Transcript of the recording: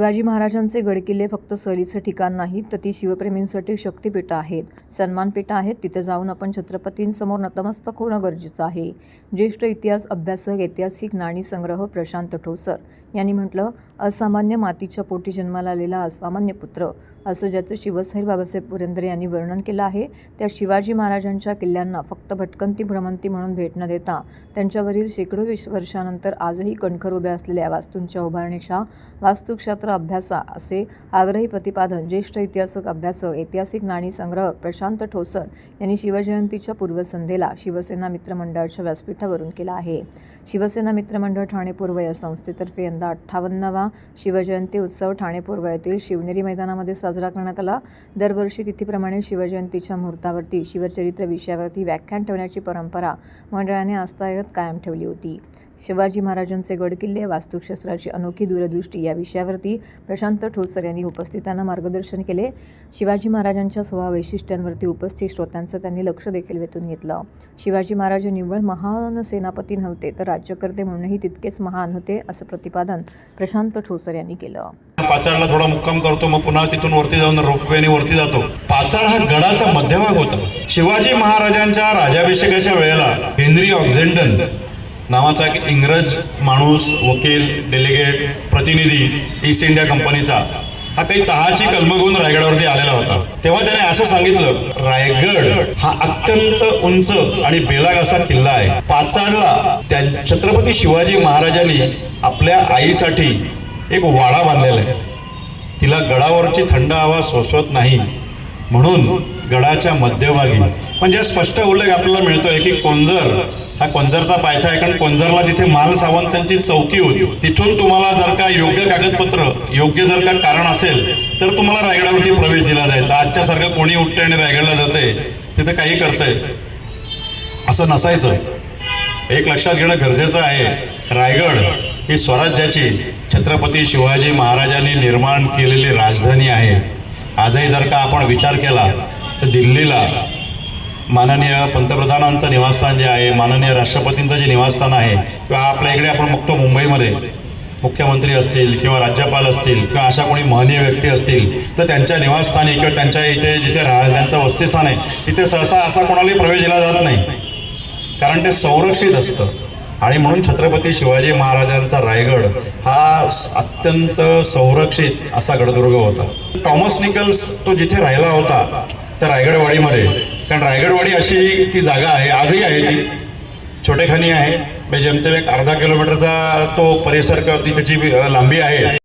शिवाजी महाराजांचे गडकिल्ले फक्त सरीचं ठिकाण नाहीत तर ती शिवप्रेमींसाठी शक्तिपीठं आहेत. सन्मानपीठं आहेत. तिथे जाऊन आपण छत्रपतींसमोर नतमस्तक होणं गरजेचं आहे. ज्येष्ठ इतिहास अभ्यासक ऐतिहासिक नाणी संग्रह प्रशांत ठोसर यांनी म्हटलं असामान्य मातीच्या पोटी जन्माला आलेला असामान्य पुत्र असं ज्याचं शिवसैर बाबासाहेब पुरेंद्र यांनी वर्णन केलं आहे त्या शिवाजी महाराजांच्या किल्ल्यांना फक्त भटकंती भ्रमंती म्हणून भेट न देता त्यांच्यावरील शेकडो विश वर्षानंतर आजही कणखर उभ्या असलेल्या वास्तूंच्या उभारणीच्या वास्तुक्षेत्र अभ्यासा असे आग्रही प्रतिपादन ज्येष्ठ इतिहासक अभ्यासक ऐतिहासिक नाणी संग्रहक प्रशांत ठोसर यांनी शिवजयंतीच्या पूर्वसंध्येला शिवसेना मित्रमंडळाच्या व्यासपीठावरून केला आहे. शिवसेना मित्रमंडळ ठाणे पूर्व या संस्थेतर्फे यंदा अठ्ठावन्नावा शिवजयंती उत्सव ठाणे पूर्व येथील शिवनेरी मैदानामध्ये साजरा करण्यात आला. दरवर्षी तिथीप्रमाणे शिवजयंतीच्या मुहूर्तावरती शिवचरित्र विषयावरती व्याख्यान ठेवण्याची परंपरा मंडळाने आस्थायत कायम ठेवली होती. शिवाजी महाराजांचे गडकिल्ले वास्तुशास्त्राची अनोखी दूरदृष्टी या विषयावरती प्रशांत ठोसर यांनी उपस्थितांना मार्गदर्शन केले. शिवाजी महाराजांच्या स्वभाव वैशिष्ट्यांवरती उपस्थित श्रोत्यांचं त्यांनी लक्ष देखील वेधून घेतलं. शिवाजी महाराज निव्वळ महान सेनापती नव्हते तर राज्यकर्ते म्हणूनही तितकेच महान होते असं प्रतिपादन प्रशांत ठोसर यांनी केलं. पाचाडला थोडा मुक्काम करतो मग पुन्हा तिथून वरती जाऊन रोपवेने वरती जातो. पाचाड हा गडाचा मध्यभाग होता. शिवाजी महाराजांच्या राजाभिषेकाच्या वेळेला हेनरी ऑक्झेंडन नावाचा एक इंग्रज माणूस वकील डेलिगेट प्रतिनिधी ईस्ट इंडिया कंपनीचा हा काही तहाची कलम घेऊन रायगडावरती आलेला होता. तेव्हा त्याने असं सांगितलं रायगड हा अत्यंत उंच आणि बेलाग असा किल्ला आहे. पाचाडला त्या छत्रपती शिवाजी महाराजांनी आपल्या आईसाठी एक वाडा बांधलेला आहे. तिला गडावरची थंड हवा सोसवत नाही. म्हणून गडाच्या मध्यभागी. म्हणजे स्पष्ट उल्लेख आपल्याला मिळतोय की कोंजर हा कोंजरचा पायथा आहे कारण कोंजरला तिथे माल सावंतांची चौकी होती तिथून तुम्हाला जर का योग्य कागदपत्र योग्य जर का कारण असेल तर तुम्हाला रायगडावरती प्रवेश दिला जायचा. आजच्या सारखं कोणी उठते आणि रायगडला जाते तिथे काही करतंय. असं नसायचं. एक लक्षात घेणं गरजेचं आहे. रायगड ही स्वराज्याची छत्रपती शिवाजी महाराजांनी निर्माण केलेली राजधानी आहे. आजही जर का आपण विचार केला तर दिल्लीला माननीय पंतप्रधानांचं निवासस्थान जे आहे माननीय राष्ट्रपतींचं जे निवासस्थान आहे किंवा आपल्या इकडे आपण बघतो मुंबईमध्ये मुख्यमंत्री असतील किंवा राज्यपाल असतील किंवा अशा कोणी महनीय व्यक्ती असतील तर त्यांच्या निवासस्थानी किंवा त्यांच्या इथे जिथे राह त्यांचं वस्तीस्थान आहे तिथे सहसा असा कोणालाही प्रवेश दिला जात नाही. कारण ते संरक्षित असतं. आणि म्हणून छत्रपती शिवाजी महाराजांचा रायगड हा अत्यंत संरक्षित असा गडदुर्ग होता. टॉमस निकल्स तो जिथे राहिला होता त्या रायगडवाडीमध्ये. कारण रायगडवाडी अशी ती जागा आहे आजही आहे ती. छोटेखानी आहे. म्हणजे जेमतेम एक अर्धा किलोमीटरचा तो परिसर किंवा ती त्याची लांबी आहे.